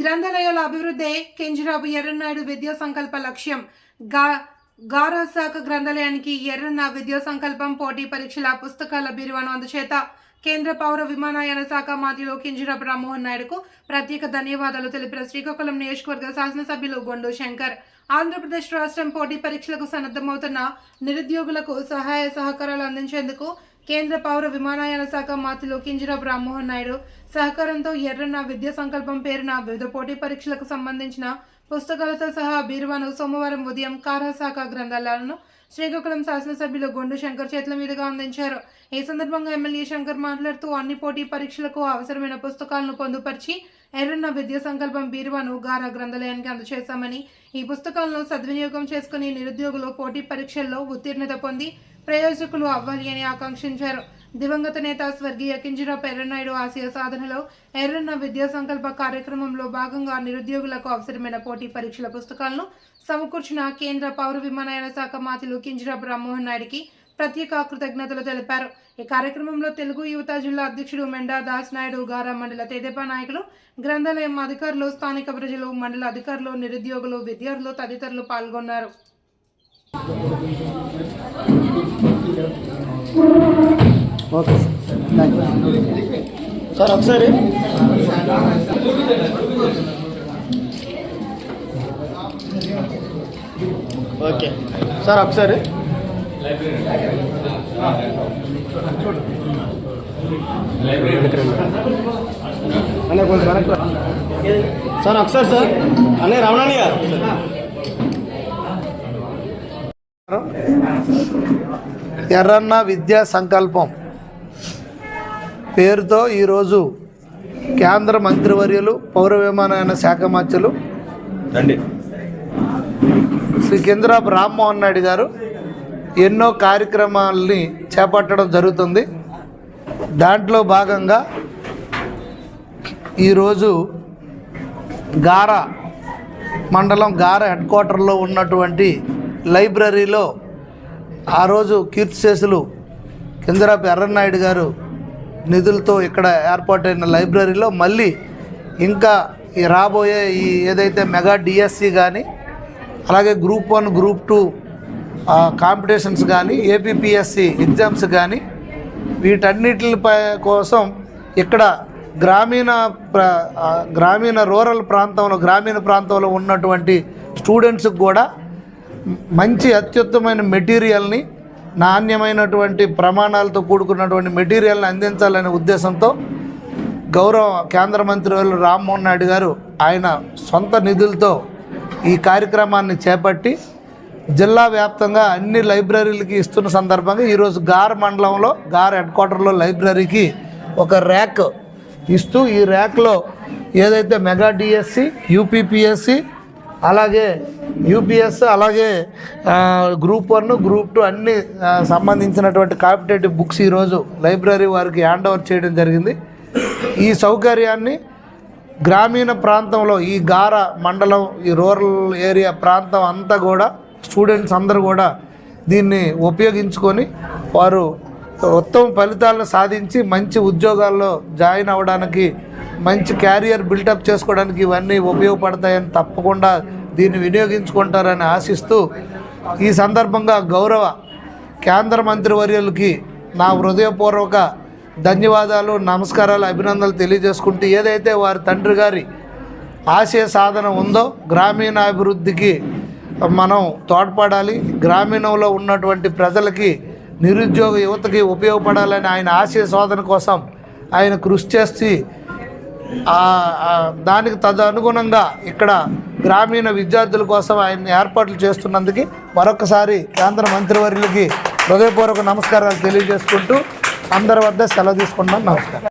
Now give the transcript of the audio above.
గ్రంథాలయాల అభివృద్ధి కెంజరాబు ఎర్రన్నాయుడు విద్యా సంకల్ప లక్ష్యం. గా గారాశాఖ గ్రంథాలయానికి ఎర్రన్న విద్యా సంకల్పం పోటీ పరీక్షల పుస్తకాల బీరువాను అందుచేత కేంద్ర పౌర విమానయాన శాఖ మంత్రిలో కింజరాపు రామ్మోహన్ నాయుడుకు ప్రత్యేక ధన్యవాదాలు తెలిపిన శ్రీకాకుళం నియోజకవర్గ శాసనసభ్యులు గొండు శంకర్. ఆంధ్రప్రదేశ్ రాష్ట్రం పోటీ పరీక్షలకు సన్నద్ధమవుతున్న నిరుద్యోగులకు సహాయ సహకారాలు అందించేందుకు కేంద్ర పౌర విమానయాన శాఖ మంత్రులు కింజరాపు రామ్మోహన్ నాయుడు సహకారంతో ఎర్రన్న విద్యా సంకల్పం పేరున వివిధ పోటీ పరీక్షలకు సంబంధించిన పుస్తకాలతో సహా బీరువాను సోమవారం ఉదయం కారశాఖ గ్రంథాలయాలను శ్రీకాకుళం శాసనసభ్యులు గొండు శంకర్ చేతుల మీదుగా అందించారు. ఈ సందర్భంగా ఎమ్మెల్యే శంకర్ మాట్లాడుతూ అన్ని పోటీ పరీక్షలకు అవసరమైన పుస్తకాలను పొందుపరిచి ఎర్రన్న విద్యా సంకల్పం బీరువాను గారా గ్రంథాలయానికి అందజేశామని ఈ పుస్తకాలను సద్వినియోగం చేసుకుని నిరుద్యోగులు పోటీ పరీక్షల్లో ఉత్తీర్ణత పొంది ప్రయోజకులు అవ్వాలి అని ఆకాంక్షించారు. దివంగత నేత స్వర్గీయ కింజరాపు ఎర్రనాయుడు ఆశయ సాధనలో ఎర్రన్న విద్యా సంకల్ప కార్యక్రమంలో భాగంగా నిరుద్యోగులకు అవసరమైన పోటీ పరీక్షల పుస్తకాలను సమకూర్చిన కేంద్ర పౌర విమానయాన శాఖ మాతులు కింజరాపు రామ్మోహన్ నాయుడికి ప్రత్యేక కృతజ్ఞతలు తెలిపారు. ఈ కార్యక్రమంలో తెలుగు యువత జిల్లా అధ్యక్షుడు మెండా దాస్ నాయుడు గారా మండల తెదేపా నాయకులు గ్రంథాలయం అధికారులు స్థానిక ప్రజలు మండల అధికారులు నిరుద్యోగులు విద్యార్థులు తదితరులు పాల్గొన్నారు. Okay sir. సార్ ఒకసారి. ఓకే. సార్ ఒకసారి. అనే కొంచెం. సార్ ఒకసారి సార్. అనే రమణాని గారు. ఎర్రన్న విద్యా సంకల్పం. పేరుతో ఈరోజు కేంద్ర మంత్రివర్యులు పౌర విమానయాన శాఖ మంత్రులు శ్రీ కేంద్రపు రామ్మోహన్ నాయుడు గారు ఎన్నో కార్యక్రమాలని చేపట్టడం జరుగుతుంది. దాంట్లో భాగంగా ఈరోజు గార మండలం గార హెడ్ క్వార్టర్లో ఉన్నటువంటి లైబ్రరీలో ఆ రోజు కీర్తిశేషులు కింజరాపు ఎర్రన్నాయుడు గారు నిధులతో ఇక్కడ ఏర్పాటైన లైబ్రరీలో మళ్ళీ ఇంకా ఈ రాబోయే ఈ ఏదైతే మెగా డిఎస్సి కానీ అలాగే group one group two competitions కానీ ఏపీపీఎస్సి ఎగ్జామ్స్ కానీ వీటన్నిటిపై కోసం ఇక్కడ గ్రామీణ గ్రామీణ రూరల్ ప్రాంతంలో గ్రామీణ ప్రాంతంలో ఉన్నటువంటి స్టూడెంట్స్కి కూడా మంచి అత్యుత్తమైన మెటీరియల్ని నాణ్యమైనటువంటి ప్రమాణాలతో కూడుకున్నటువంటి మెటీరియల్ని అందించాలనే ఉద్దేశంతో గౌరవ కేంద్ర మంత్రి వాళ్ళు రామ్మోహన్ నాయుడు గారు ఆయన సొంత నిధులతో ఈ కార్యక్రమాన్ని చేపట్టి జిల్లా వ్యాప్తంగా అన్ని లైబ్రరీలకి ఇస్తున్న సందర్భంగా ఈరోజు గార్ మండలంలో గార్ హెడ్ క్వార్టర్లో లైబ్రరీకి ఒక ర్యాక్ ఇస్తూ ఈ ర్యాక్లో ఏదైతే మెగా డిఎస్సి యూపీపీఎస్సి అలాగే యూపీఎస్ అలాగే గ్రూప్ వన్ గ్రూప్ టూ అన్ని సంబంధించినటువంటి కాంపిటేటివ్ బుక్స్ ఈరోజు లైబ్రరీ వారికి హ్యాండ్ ఓవర్ చేయడం జరిగింది. ఈ సౌకర్యాన్ని గ్రామీణ ప్రాంతంలో ఈ గార మండలం ఈ రూరల్ ఏరియా ప్రాంతం అంతా కూడా స్టూడెంట్స్ అందరూ కూడా దీన్ని ఉపయోగించుకొని వారు ఉత్తమ ఫలితాలను సాధించి మంచి ఉద్యోగాల్లో జాయిన్ అవ్వడానికి మంచి క్యారియర్ బిల్డప్ చేసుకోవడానికి ఇవన్నీ ఉపయోగపడతాయని తప్పకుండా దీన్ని వినియోగించుకుంటారని ఆశిస్తూ ఈ సందర్భంగా గౌరవ కేంద్ర మంత్రివర్యులకి నా హృదయపూర్వక ధన్యవాదాలు నమస్కారాలు అభినందనలు తెలియజేసుకుంటూ ఏదైతే వారి తండ్రి గారి ఆశయ సాధన ఉందో గ్రామీణాభివృద్ధికి మనం తోడ్పడాలి. గ్రామీణంలో ఉన్నటువంటి ప్రజలకి నిరుద్యోగ యువతకి ఉపయోగపడాలని ఆయన ఆశయ శోధన కోసం ఆయన కృషి చేసి దానికి తదనుగుణంగా ఇక్కడ గ్రామీణ విద్యార్థుల కోసం ఆయన ఏర్పాట్లు చేస్తున్నందుకు మరొకసారి కేంద్ర మంత్రివర్యులకి హృదయపూర్వక నమస్కారాలు తెలియజేసుకుంటూ అందరి వద్ద సెలవు తీసుకుంటున్నాను. నమస్కారం.